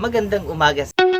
magandang umaga Fly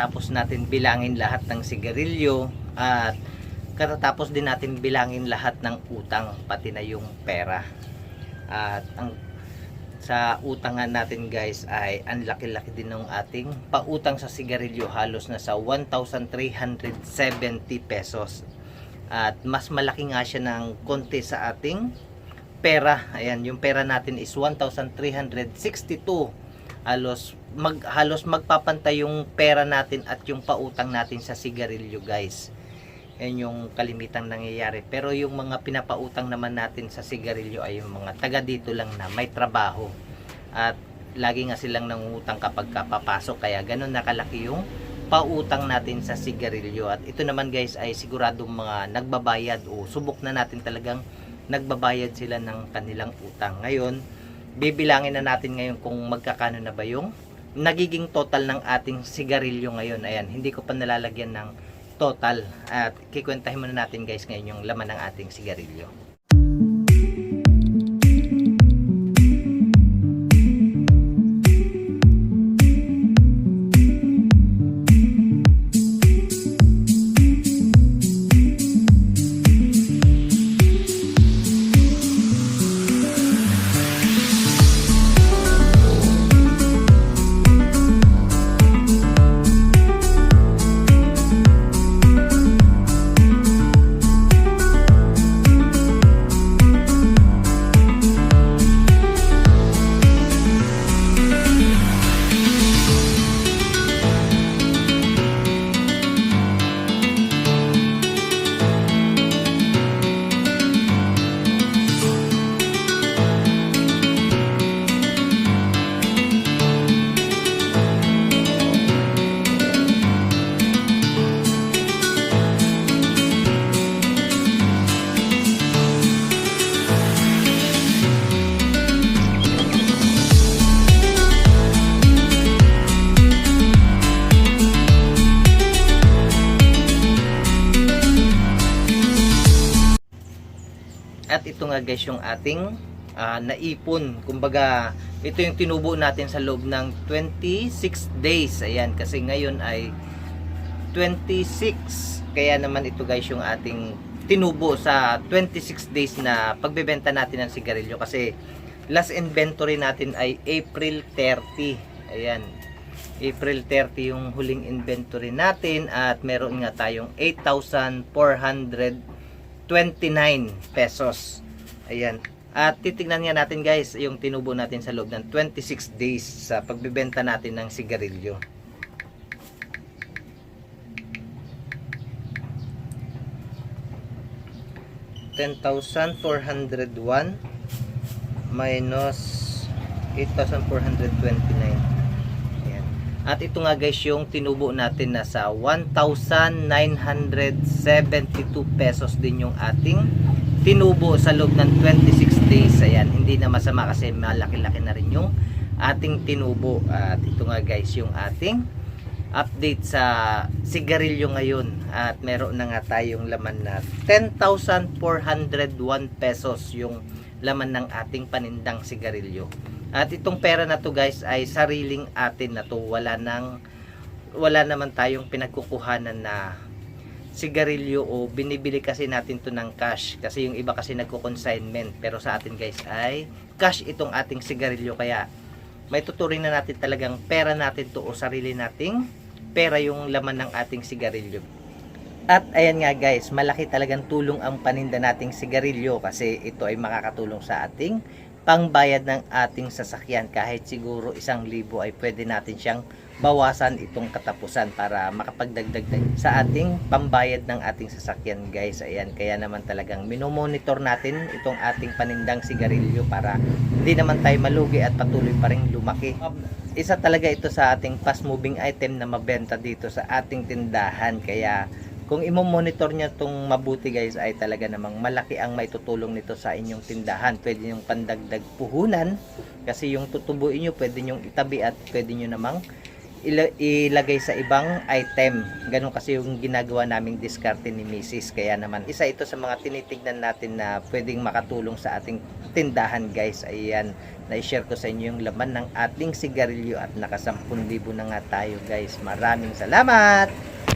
Katatapos natin bilangin lahat ng sigarilyo at katatapos din natin bilangin lahat ng utang pati na yung pera. At ang sa utangan natin guys ay ang laki-laki din ng ating pautang sa sigarilyo halos na sa 1,370 pesos. At mas malaki nga siya ng konti sa ating pera. Ayan yung pera natin is 1,362 halos mag halos magpapantay yung pera natin at yung pautang natin sa sigarilyo guys Yan yung kalimitang nangyayari. Pero yung mga pinapautang naman natin sa sigarilyo ay yung mga taga dito lang na may trabaho. At lagi nga silang nangungutang kapag kapapasok. Kaya ganun nakalaki yung pautang natin sa sigarilyo. At ito naman guys ay siguradong mga nagbabayad o subok na natin talagang nagbabayad sila ng kanilang utang. Ngayon, bibilangin na natin ngayon kung magkakano na ba yung nagiging total ng ating sigarilyo ngayon. Ayan, hindi ko pa nalalagyan ng total. At kikwentahin muna natin guys ngayon yung laman ng ating sigarilyo. Nga guys yung ating ah, naipon. Kumbaga, ito yung tinubo natin sa loob ng 26 days. Ayan, kasi ngayon ay 26. Kaya naman ito guys yung ating tinubo sa 26 days na pagbebenta natin ng sigarilyo. Kasi last inventory natin ay April 30. Ayan. April 30 yung huling inventory natin at meron nga tayong 8,429 pesos. Ayan. At titingnan nga natin guys yung tinubo natin sa loob ng 26 days sa pagbebenta natin ng sigarilyo. $10,401 minus 8,429. Ayan. At ito nga guys yung tinubo natin na sa 1,972 pesos din yung ating tinubo sa loob ng 26 days. Ayan, hindi na masama kasi malaki-laki na rin yung ating tinubo. At ito nga guys yung ating update sa sigarilyo ngayon. At meron na nga tayong laman na 10,401 pesos yung laman ng ating panindang sigarilyo. At itong pera na to guys ay sariling atin na to. Wala nang wala naman tayong pinagkukuhanan na sigarilyo o binibili kasi natin to ng cash. Kasi yung iba kasi nagko-consignment. Pero sa atin guys ay cash itong ating sigarilyo. Kaya may tuturing na natin talagang pera natin to o sarili nating pera yung laman ng ating sigarilyo. At ayan nga guys malaki talagang tulong ang paninda nating sigarilyo kasi ito ay makakatulong sa ating pangbayad ng ating sasakyan. Kahit siguro isang libo ay pwede natin siyang bawasan itong katapusan para makapagdagdag sa ating pambayad ng ating sasakyan guys. Ayan kaya naman talagang minomonitor natin itong ating panindang sigarilyo para hindi naman tayo malugi at patuloy pa rin lumaki. Isa talaga ito sa ating fast moving item na mabenta dito sa ating tindahan. Kaya kung imo-monitor niya itong mabuti guys ay talaga namang malaki ang may tutulong nito sa inyong tindahan. Pwede niyong pandagdag puhunan kasi yung tutubuin niyo pwede niyong itabi at pwede niyo namang ilagay sa ibang item. Ganun kasi yung ginagawa naming diskarte ni Mrs. Kaya naman isa ito sa mga tinitignan natin na pwedeng makatulong sa ating tindahan guys. Ayan, na-share ko sa inyo yung laman ng ating sigarilyo at naka 10,000 na nga tayo guys. Maraming salamat!